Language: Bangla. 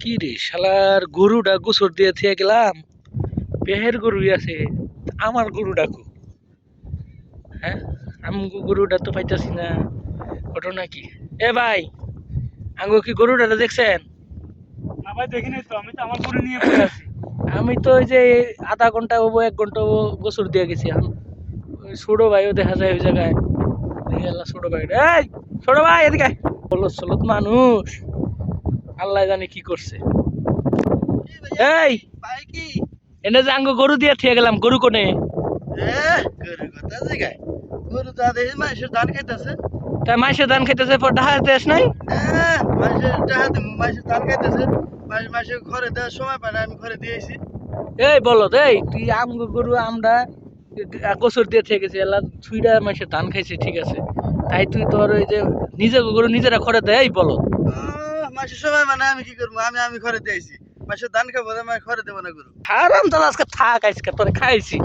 কি রে শালার গরুটা গোসর দিয়ে থেকে গেলাম? পেহের গরুই আছে আমার গরু ডাকু হ্যাঁ? আমি গরুটা তো পাইতাছি না ঘটনা কি? এ ভাই আঙ্গো কি গরুটা দেখছেন? ভাই দেখিনি তো আমি তো আমার গরু নিয়ে আছি। আমি তো ওই যে আধা ঘণ্টা হব এক ঘণ্টা হব গোসর দিয়ে গেছি ছোট ভাইও দেখা যায় ওই জায়গায়। ছোট ভাই এই ছোট ভাই এদিকে আয়। বলত সলত মানুষ। আল্লাহ জানে কি করছে। এই এনে যে আঙ্গো গরু দিয়ে থেকে গেলাম গরু কোনে? তো মাসে ধান খাইতেছে। পর ডাহা দেশ নাই? ধান খাইতেছে। মানুষের ঘরে দেওয়ার সময় পায় আমি ঘরে দিয়েছি এই তুই আমগো গরু আমরা গোসর দিয়ে থেকে গেছি এলা ছুইটা মাসে ধান খাইছে ঠিক আছে। তাই তুই তোর ওই যে নিজে গরু নিজেরা করে দেয় এই বলত সবাই মানে আমি কি করব? আমি আমি ঘরে দিয়েছি মাসে ধান খাব, আমি ঘরে দেবো না গরু। হারাম দাদা আজকে থাক, আজকে তোরে খাইছি।